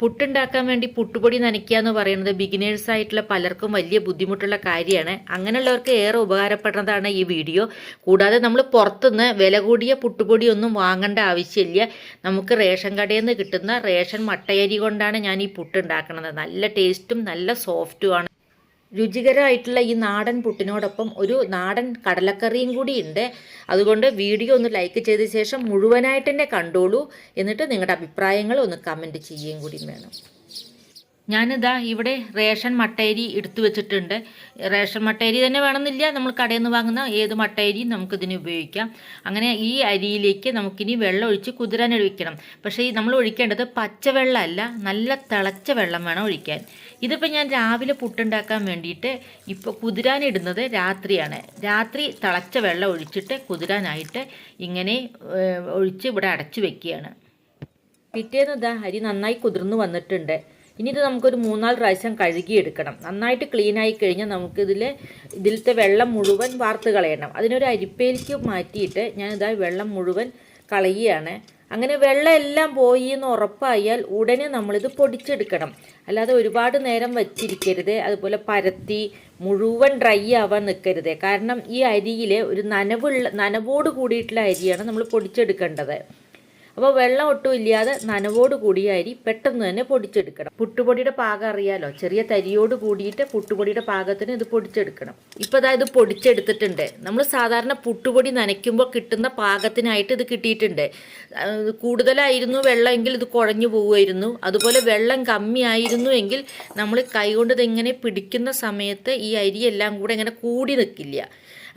പുട്ടുണ്ടാക്കാൻ വേണ്ടി പുട്ടുപൊടി നനയ്ക്കുക എന്ന് പറയുന്നത് ബിഗിനേഴ്സ് ആയിട്ടുള്ള പലർക്കും വലിയ ബുദ്ധിമുട്ടുള്ള കാര്യമാണ്. അങ്ങനെയുള്ളവർക്ക് ഏറെ ഉപകാരപ്പെടുന്നതാണ് ഈ വീഡിയോ. കൂടാതെ നമ്മൾ പുറത്തുനിന്ന് വില കൂടിയ പുട്ടുപൊടി ഒന്നും വാങ്ങേണ്ട ആവശ്യമില്ല. നമുക്ക് റേഷൻ കടയിൽ നിന്ന് കിട്ടുന്ന റേഷൻ മട്ടയരി കൊണ്ടാണ് ഞാൻ ഈ പുട്ടുണ്ടാക്കുന്നത്. നല്ല ടേസ്റ്റും നല്ല സോഫ്റ്റുമാണ് രുചികരമായിട്ടുള്ള ഈ നാടൻ പുട്ടിനോടൊപ്പം ഒരു നാടൻ കടലക്കറിയും കൂടി ഉണ്ട്. അതുകൊണ്ട് വീഡിയോ ഒന്ന് ലൈക്ക് ചെയ്ത ശേഷം മുഴുവനായിട്ട് തന്നെ കണ്ടോളൂ. എന്നിട്ട് നിങ്ങളുടെ അഭിപ്രായങ്ങൾ ഒന്ന് കമന്റ് ചെയ്യുകയും കൂടി വേണം. ഞാനിതാ ഇവിടെ റേഷൻ മട്ടയരി എടുത്തു വെച്ചിട്ടുണ്ട്. റേഷൻ മട്ടയരി തന്നെ വേണമെന്നില്ല. നമ്മൾ കടയിൽ നിന്ന് വാങ്ങുന്ന ഏത് മട്ടയരിയും നമുക്കിതിന് ഉപയോഗിക്കാം. അങ്ങനെ ഈ അരിയിലേക്ക് നമുക്കിനി വെള്ളം ഒഴിച്ച് കുതിരാൻ ഒഴിക്കണം പക്ഷേ ഈ നമ്മൾ ഒഴിക്കേണ്ടത് പച്ചവെള്ളമല്ല നല്ല തിളച്ച വെള്ളം വേണം ഒഴിക്കാൻ. ഇതിപ്പോൾ ഞാൻ രാവിലെ പുട്ടുണ്ടാക്കാൻ വേണ്ടിയിട്ട് ഇപ്പോൾ കുതിരാനിടുന്നത് രാത്രിയാണ്. രാത്രി തിളച്ച വെള്ളം ഒഴിച്ചിട്ട് കുതിരാനായിട്ട് ഇങ്ങനെ ഒഴിച്ച് ഇവിടെ അടച്ചു വെക്കുകയാണ്. പിറ്റേന്ന് ഇതാ അരി നന്നായി കുതിർന്നു വന്നിട്ടുണ്ട്. ഇനി ഇത് നമുക്കൊരു മൂന്നാൽ പ്രാവശ്യം കഴുകിയെടുക്കണം. നന്നായിട്ട് ക്ലീൻ ആയി കഴിഞ്ഞാൽ നമുക്കിതിൽ ഇതിലത്തെ വെള്ളം മുഴുവൻ വാർത്ത് കളയണം. അതിനൊരു അരിപ്പയിലേക്ക് മാറ്റിയിട്ട് ഇതായി വെള്ളം മുഴുവൻ കളയുകയാണ്. അങ്ങനെ വെള്ളം എല്ലാം പോയി എന്ന് ഉറപ്പായാൽ ഉടനെ നമ്മളിത് പൊടിച്ചെടുക്കണം. അല്ലാതെ ഒരുപാട് നേരം വച്ചിരിക്കരുത് അതുപോലെ പരത്തി മുഴുവൻ ഡ്രൈ ആവാൻ നിൽക്കരുത് കാരണം ഈ അരിയിൽ ഒരു നനവുള്ള നനവോട് കൂടിയിട്ടുള്ള അരിയാണ് നമ്മൾ പൊടിച്ചെടുക്കേണ്ടത്. അപ്പോൾ വെള്ളം ഒട്ടും ഇല്ലാതെ നനവോട് കൂടിയ അരി പെട്ടെന്ന് തന്നെ പൊടിച്ചെടുക്കണം. പുട്ടുപൊടിയുടെ പാകം അറിയാലോ? ചെറിയ തരിയോട് കൂടിയിട്ട് പുട്ടുപൊടിയുടെ പാകത്തിന് ഇത് പൊടിച്ചെടുക്കണം. ഇപ്പോൾ അതായത് പൊടിച്ചെടുത്തിട്ടുണ്ട്. നമ്മൾ സാധാരണ പുട്ടുപൊടി നനയ്ക്കുമ്പോൾ കിട്ടുന്ന പാകത്തിനായിട്ട് ഇത് കിട്ടിയിട്ടുണ്ട്. കൂടുതലായിരുന്നു വെള്ളമെങ്കിൽ ഇത് കുഴഞ്ഞു പോവുമായിരുന്നു. അതുപോലെ വെള്ളം കമ്മിയായിരുന്നു എങ്കിൽ നമ്മൾ കൈകൊണ്ട് ഇതിങ്ങനെ പിടിക്കുന്ന സമയത്ത് ഈ അരിയെല്ലാം കൂടെ ഇങ്ങനെ കൂടി നിൽക്കില്ല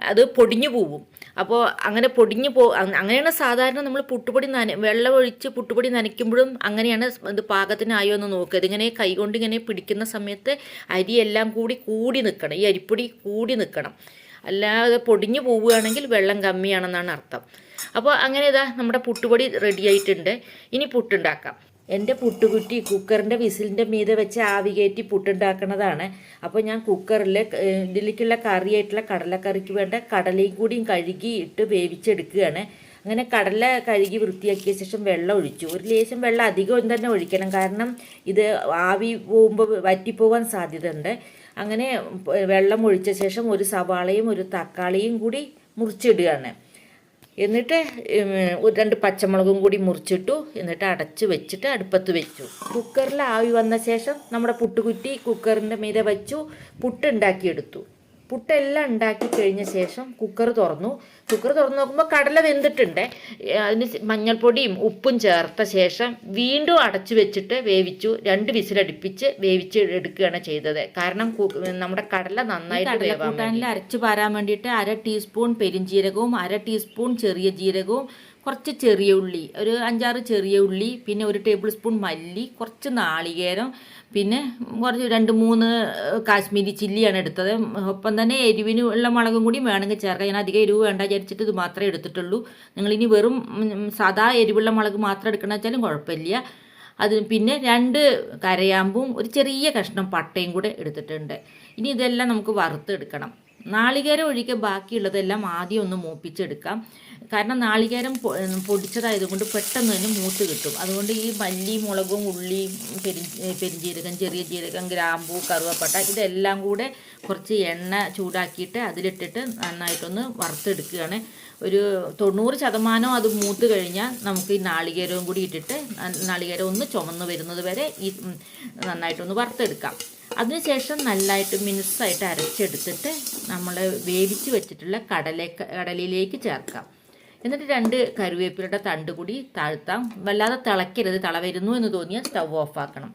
അത് പൊടിഞ്ഞു പോവും. അപ്പോൾ അങ്ങനെ പൊടിഞ്ഞു പോ അങ്ങനെയാണ് സാധാരണ നമ്മൾ പുട്ടുപൊടി നന വെള്ളം ഒഴിച്ച് പുട്ടുപൊടി നനയ്ക്കുമ്പോഴും അങ്ങനെയാണ് ഇത് പാകത്തിനായോ എന്ന് നോക്കുക ഇതിങ്ങനെ കൈകൊണ്ട് ഇങ്ങനെ പിടിക്കുന്ന സമയത്ത് അരിയെല്ലാം കൂടി കൂടി നിൽക്കണം ഈ അരിപ്പൊടി കൂടി നിൽക്കണം അല്ലാതെ പൊടിഞ്ഞു പോവുകയാണെങ്കിൽ വെള്ളം കമ്മിയാണെന്നാണ് അർത്ഥം. അപ്പോൾ അങ്ങനെ ഇതാ നമ്മുടെ പുട്ടുപൊടി റെഡി ആയിട്ടുണ്ട്. ഇനി പുട്ടുണ്ടാക്കാം. എന്റെ പുട്ടുകുറ്റി കുക്കറിന്റെ വിസിലിന്റെ മീതെ വെച്ച് ആവി കയറ്റി പുട്ടുണ്ടാക്കുന്നതാണ്. അപ്പോൾ ഞാൻ കുക്കറിൽ ഇതിലേക്കുള്ള കറിയായിട്ടുള്ള കടലക്കറിക്ക് വേണ്ട കടലയും കൂടിയും കഴുകി ഇട്ട് വേവിച്ചെടുക്കുകയാണ്. അങ്ങനെ കടല കഴുകി വൃത്തിയാക്കിയ ശേഷം വെള്ളം ഒഴിച്ചു. ഒരു ലേശം വെള്ളം അധികം തന്നെ ഒഴിക്കണം. കാരണം ഇത് ആവി പോകുമ്പോൾ വറ്റിപ്പോവാൻ സാധ്യതയുണ്ട്. അങ്ങനെ വെള്ളം ഒഴിച്ച ശേഷം ഒരു സവാളയും ഒരു തക്കാളിയും കൂടി മുറിച്ചിടുകയാണ്. എന്നിട്ട് ഒരു രണ്ട് പച്ചമുളകും കൂടി മുറിച്ചിട്ടു. എന്നിട്ട് അടച്ച് വെച്ചിട്ട് അടുപ്പത്ത് വെച്ചു. കുക്കറിൽ ആവി വന്ന ശേഷം നമ്മുടെ പുട്ടുകുറ്റി കുക്കറിന്റെ മീതെ വെച്ചു. പുട്ട് ഉണ്ടാക്കിയെടുത്തു പുട്ടെല്ലാം ഉണ്ടാക്കി കഴിഞ്ഞ ശേഷം കുക്കർ തുറന്നു. കുക്കർ തുറന്നു നോക്കുമ്പോൾ കടല വെന്തിട്ടുണ്ട്. അതിന് മഞ്ഞൾപ്പൊടിയും ഉപ്പും ചേർത്ത ശേഷം വീണ്ടും അടച്ചു വെച്ചിട്ട് വേവിച്ചു. രണ്ട് വിസിലടുപ്പിച്ച് വേവിച്ച് എടുക്കുകയാണ് ചെയ്തത്. കാരണം നമ്മുടെ കടല നന്നായിട്ട് വേവാൻ. അരച്ചു പാരാൻ വേണ്ടിയിട്ട് അര ടീസ്പൂൺ പെരിഞ്ജീരകവും അര ടീസ്പൂൺ ചെറിയ ജീരകവും കുറച്ച് ചെറിയ ഉള്ളി ഒരു അഞ്ചാറ് ചെറിയ ഉള്ളി പിന്നെ ഒരു ടേബിൾ സ്പൂൺ മല്ലി കുറച്ച് നാളികേരം പിന്നെ കുറച്ച് രണ്ട് മൂന്ന് കാശ്മീരി ചില്ലിയാണ് എടുത്തത്. ഒപ്പം തന്നെ എരിവിന് ഉള്ള മുളകും കൂടി വേണമെങ്കിൽ ചേർക്കാം. ഞാൻ അധികം എരിവ് വേണ്ട വിചാരിച്ചിട്ട് ഇത് മാത്രമേ എടുത്തിട്ടുള്ളൂ. നിങ്ങളിനി വെറും സാധാ എരിവുള്ള മുളക് മാത്രം എടുക്കണം വെച്ചാലും കുഴപ്പമില്ല. അത് പിന്നെ രണ്ട് കരയാമ്പും ഒരു ചെറിയ കഷ്ണം പട്ടയും കൂടെ എടുത്തിട്ടുണ്ട്. ഇനി ഇതെല്ലാം നമുക്ക് വറുത്തെടുക്കണം. നാളികേരം ഒഴികെ ബാക്കിയുള്ളതെല്ലാം ആദ്യം ഒന്ന് മൂപ്പിച്ചെടുക്കാം. കാരണം നാളികേരം പൊടിച്ചതായതുകൊണ്ട് പെട്ടെന്ന് തന്നെ മൂത്ത് കിട്ടും. അതുകൊണ്ട് ഈ മല്ലി മുളകും ഉള്ളിയും പെരി പെരിഞ്ജീരകം ചെറിയ ജീരകം ഗ്രാമ്പൂ കറുവപ്പട്ട ഇതെല്ലാം കൂടെ കുറച്ച് എണ്ണ ചൂടാക്കിയിട്ട് അതിലിട്ടിട്ട് നന്നായിട്ടൊന്ന് വറുത്തെടുക്കുകയാണ്. ഒരു തൊണ്ണൂറ് ശതമാനം അത് മൂത്ത് കഴിഞ്ഞാൽ നമുക്ക് ഈ നാളികേരവും കൂടി ഇട്ടിട്ട് നാളികേരം ഒന്ന് ചുമന്ന് വരുന്നത് വരെ ഈ നന്നായിട്ടൊന്ന് വറുത്തെടുക്കാം. അതിനുശേഷം നല്ലതായിട്ട് മിനുസായിട്ട് അരച്ചെടുത്തിട്ട് നമ്മൾ വേവിച്ച് വെച്ചിട്ടുള്ള കടല കടലയിലേക്ക് ചേർക്കാം. എന്നിട്ട് രണ്ട് കരുവേപ്പിലയുടെ തണ്ട് കൂടി താഴ്ത്താം. വല്ലാതെ തിളയ്ക്കരുത് തള വരുന്നു എന്ന് തോന്നിയാൽ സ്റ്റവ് ഓഫാക്കണം.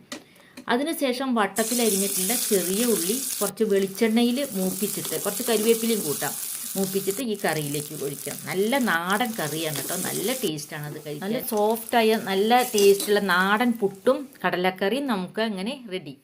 അതിനുശേഷം വട്ടത്തിൽ അരിഞ്ഞിട്ടുള്ള ചെറിയ ഉള്ളി കുറച്ച് വെളിച്ചെണ്ണയിൽ മൂപ്പിച്ചിട്ട് കുറച്ച് കരുവേപ്പിലയും കൂട്ടാം. മൂപ്പിച്ചിട്ട് ഈ കറിയിലേക്ക് ഒഴിക്കാം. നല്ല നാടൻ കറിയാണ് കേട്ടോ. നല്ല ടേസ്റ്റാണ് അത് കഴിക്കാൻ. നല്ല സോഫ്റ്റായ നല്ല ടേസ്റ്റുള്ള നാടൻ പുട്ടും കടലക്കറിയും നമുക്ക് അങ്ങനെ റെഡി